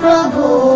প্রভু